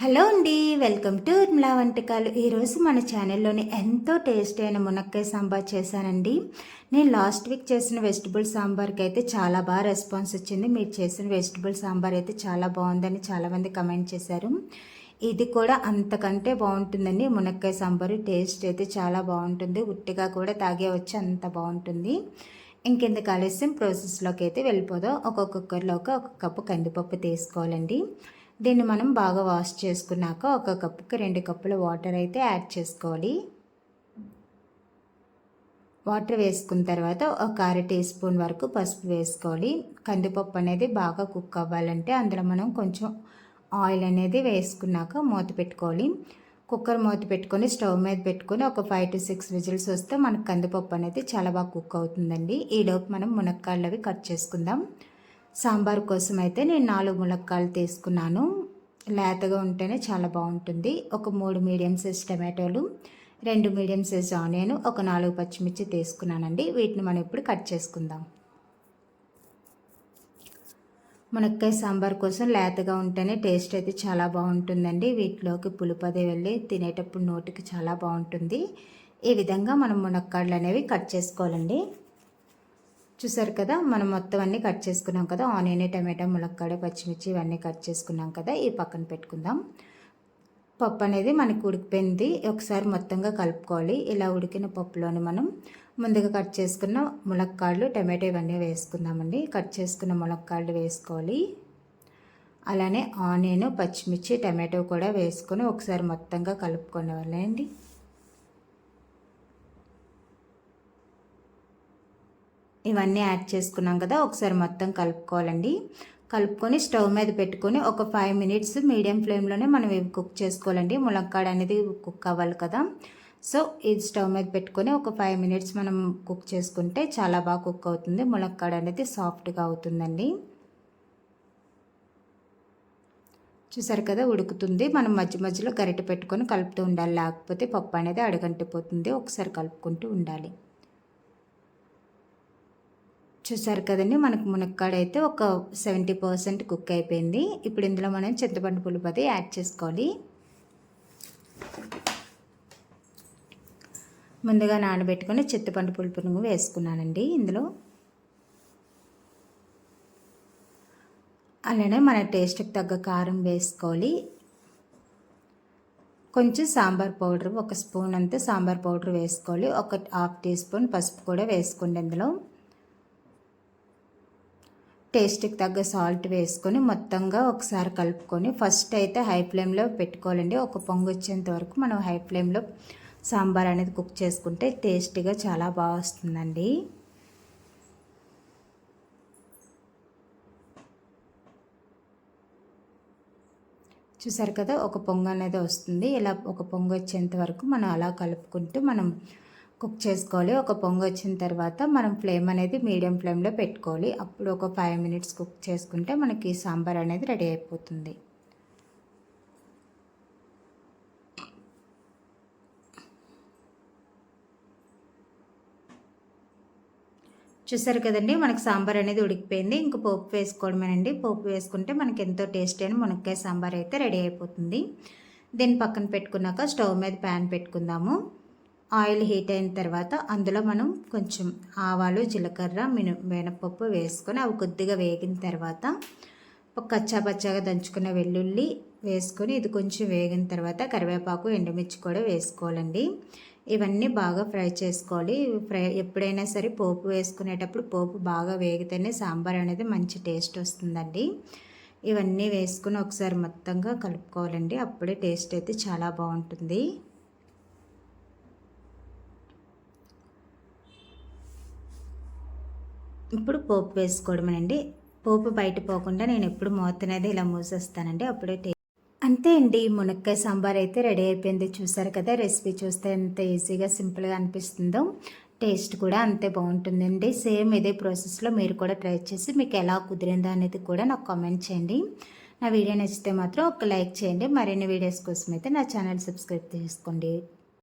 Hello అండి welcome to ఉర్మిళా వంటకాలు. ఈరోజు మన ఛానల్లోని ఎంతో టేస్ట్ అయిన మునక్కాయ సాంబార్ చేశానండి. నేను లాస్ట్ వీక్ చేసిన వెజిటబుల్ సాంబార్కి అయితే చాలా బాగా రెస్పాన్స్ వచ్చింది. మీరు చేసిన వెజిటబుల్ సాంబార్ అయితే చాలా బాగుందని చాలామంది కమెంట్ చేశారు. ఇది కూడా అంతకంటే బాగుంటుందండి. మునక్కాయ సాంబారు టేస్ట్ అయితే చాలా బాగుంటుంది. ఉట్టిగా కూడా తాగే వచ్చి అంత బాగుంటుంది. ఇంకెందుకు ఆలస్యం? ప్రాసెస్లోకి అయితే వెళ్ళిపోదాం. ఒక్కొక్క కుక్కర్లోకి ఒక కప్పు కందిపప్పు తీసుకోవాలండి. దీన్ని మనం బాగా వాష్ చేసుకున్నాక ఒక కప్పుకి రెండు కప్పుల వాటర్ అయితే యాడ్ చేసుకోవాలి. వాటర్ వేసుకున్న తర్వాత ఒక అర టీ స్పూన్ వరకు పసుపు వేసుకోవాలి. కందిపప్పు అనేది బాగా కుక్ అవ్వాలంటే అందులో మనం కొంచెం ఆయిల్ అనేది వేసుకున్నాక మూత పెట్టుకోవాలి. కుక్కర్ మూత పెట్టుకొని స్టవ్ మీద పెట్టుకొని ఒక ఫైవ్ టు సిక్స్ విజిల్స్ వస్తే మనకు కందిపప్పు అనేది చాలా బాగా కుక్ అవుతుందండి. ఈలోపు మనం మునక్కాళ్ళు అవి కట్ చేసుకుందాం. సాంబార్ కోసం అయితే నేను నాలుగు ములక్కాయలు తీసుకున్నాను. లేతగా ఉంటేనే చాలా బాగుంటుంది. ఒక మూడు మీడియం సైజ్ టమాటోలు రెండు మీడియం సైజ్ ఆనియన్ ఒక నాలుగు పచ్చిమిర్చి తీసుకున్నానండి. వీటిని మనం ఇప్పుడు కట్ చేసుకుందాం. మునక్కాయ సాంబార్ కోసం లేతగా ఉంటేనే టేస్ట్ అయితే చాలా బాగుంటుందండి. వీటిలోకి పులుపదే వెళ్ళి తినేటప్పుడు నోటికి చాలా బాగుంటుంది. ఈ విధంగా మనం మునక్కాడలు అనేవి కట్ చేసుకోవాలండి. చూసారు కదా మనం మొత్తం అన్నీ కట్ చేసుకున్నాం కదా ఆనియన్ టమాటా ములక్కాడ పచ్చిమిర్చి ఇవన్నీ కట్ చేసుకున్నాం కదా ఈ పక్కన పెట్టుకుందాం. పప్పు అనేది మనకి ఉడికిపోయింది. ఒకసారి మొత్తంగా కలుపుకోవాలి. ఇలా ఉడికిన పప్పులోని మనం ముందుగా కట్ చేసుకున్న ములక్కాళ్ళు టమాటో ఇవన్నీ వేసుకుందామండి. కట్ చేసుకున్న ములక్కాళ్ళు వేసుకోవాలి. అలానే ఆనియన్ పచ్చిమిర్చి టమాటో కూడా వేసుకొని ఒకసారి మొత్తంగా కలుపుకునే ఇవన్నీ యాడ్ చేసుకున్నాం కదా ఒకసారి మొత్తం కలుపుకోవాలండి. కలుపుకొని స్టవ్ మీద పెట్టుకొని ఒక ఫైవ్ మినిట్స్ మీడియం ఫ్లేమ్లోనే మనం ఇవి కుక్ చేసుకోవాలండి. ములక్కాడ అనేది కుక్ అవ్వాలి కదా. సో ఇది స్టవ్ మీద పెట్టుకొని ఒక ఫైవ్ మినిట్స్ మనం కుక్ చేసుకుంటే చాలా బాగా కుక్ అవుతుంది. ములక్కాడ అనేది సాఫ్ట్గా అవుతుందండి. చూసారు కదా ఉడుకుతుంది. మనం మధ్య మధ్యలో గరిటె పెట్టుకొని కలుపుతూ ఉండాలి. లేకపోతే పప్పు అనేది అడగంటిపోతుంది. ఒకసారి కలుపుకుంటూ ఉండాలి. చూసారు కదండి మనకు మునక్కాడ అయితే ఒక సెవెంటీ పర్సెంట్ కుక్ అయిపోయింది. ఇప్పుడు ఇందులో మనం చింతపండు పులుపు అది యాడ్ చేసుకోవాలి. ముందుగా నానబెట్టుకుని చింతపండు పులుపును వేసుకున్నానండి ఇందులో. అలానే మన టేస్ట్కి తగ్గ కారం వేసుకోవాలి. కొంచెం సాంబార్ పౌడర్ ఒక స్పూన్ అంతా సాంబార్ పౌడర్ వేసుకోవాలి. ఒక హాఫ్ టీ స్పూన్ పసుపు కూడా వేసుకోండి ఇందులో. టేస్ట్కి తగ్గ సాల్ట్ వేసుకొని మొత్తంగా ఒకసారి కలుపుకొని ఫస్ట్ అయితే హై ఫ్లేమ్లో పెట్టుకోవాలండి. ఒక పొంగు వచ్చేంత వరకు మనం హై ఫ్లేమ్లో సాంబార్ అనేది కుక్ చేసుకుంటే టేస్టీగా చాలా బాగా వస్తుందండి. చూసారు కదా ఒక పొంగు అనేది వస్తుంది. ఇలా ఒక పొంగు వచ్చేంత వరకు మనం అలా కలుపుకుంటూ మనం కుక్ చేసుకోవాలి. ఒక పొంగు వచ్చిన తర్వాత మనం ఫ్లేమ్ అనేది మీడియం ఫ్లేమ్లో పెట్టుకోవాలి. అప్పుడు ఒక ఫైవ్ మినిట్స్ కుక్ చేసుకుంటే మనకి సాంబార్ అనేది రెడీ అయిపోతుంది. చూసారు కదండి? మనకి సాంబార్ అనేది ఉడికిపోయింది. ఇంకా పోపు వేసుకోవడమేనండి. పోపు వేసుకుంటే మనకి ఎంతో టేస్ట్ అయిన మునక్కాయ సాంబార్ అయితే రెడీ అయిపోతుంది. దీన్ని పక్కన పెట్టుకున్నాక స్టవ్ మీద ప్యాన్ పెట్టుకుందాము. ఆయిల్ హీట్ అయిన తర్వాత అందులో మనం కొంచెం ఆవాలు జీలకర్ర మిన మినపప్పు వేసుకొని అవి కొద్దిగా వేగిన తర్వాత కచ్చా పచ్చాగా దంచుకున్న వెల్లుల్లి వేసుకొని ఇది కొంచెం వేగిన తర్వాత కరివేపాకు ఎండుమిర్చి కూడా వేసుకోవాలండి. ఇవన్నీ బాగా ఫ్రై చేసుకోవాలి. ఫ్రై ఎప్పుడైనా సరే పోపు వేసుకునేటప్పుడు పోపు బాగా వేగితేనే సాంబార్ అనేది మంచి టేస్ట్ వస్తుందండి. ఇవన్నీ వేసుకుని ఒకసారి మొత్తంగా కలుపుకోవాలండి. అప్పుడే టేస్ట్ అయితే చాలా బాగుంటుంది. ఇప్పుడు పోపు వేసుకోవడమేనండి. పోపు బయట పోకుండా నేను ఎప్పుడు మూతనేది ఇలా మూసేస్తానండి. అప్పుడే టే అంతే అండి. మునక్కాయ సాంబార్ అయితే రెడీ అయిపోయింది. చూసారు కదా రెసిపీ చూస్తే ఎంత ఈజీగా సింపుల్గా అనిపిస్తుందో. టేస్ట్ కూడా అంతే బాగుంటుందండి. సేమ్ ఇదే ప్రాసెస్లో మీరు కూడా ట్రై చేసి మీకు ఎలా కుదిరిందో అనేది కూడా నాకు కామెంట్ చేయండి. నా వీడియో నచ్చితే మాత్రం ఒక లైక్ చేయండి. మరిన్ని వీడియోస్ కోసం అయితే నా ఛానల్ సబ్స్క్రైబ్ చేసుకోండి.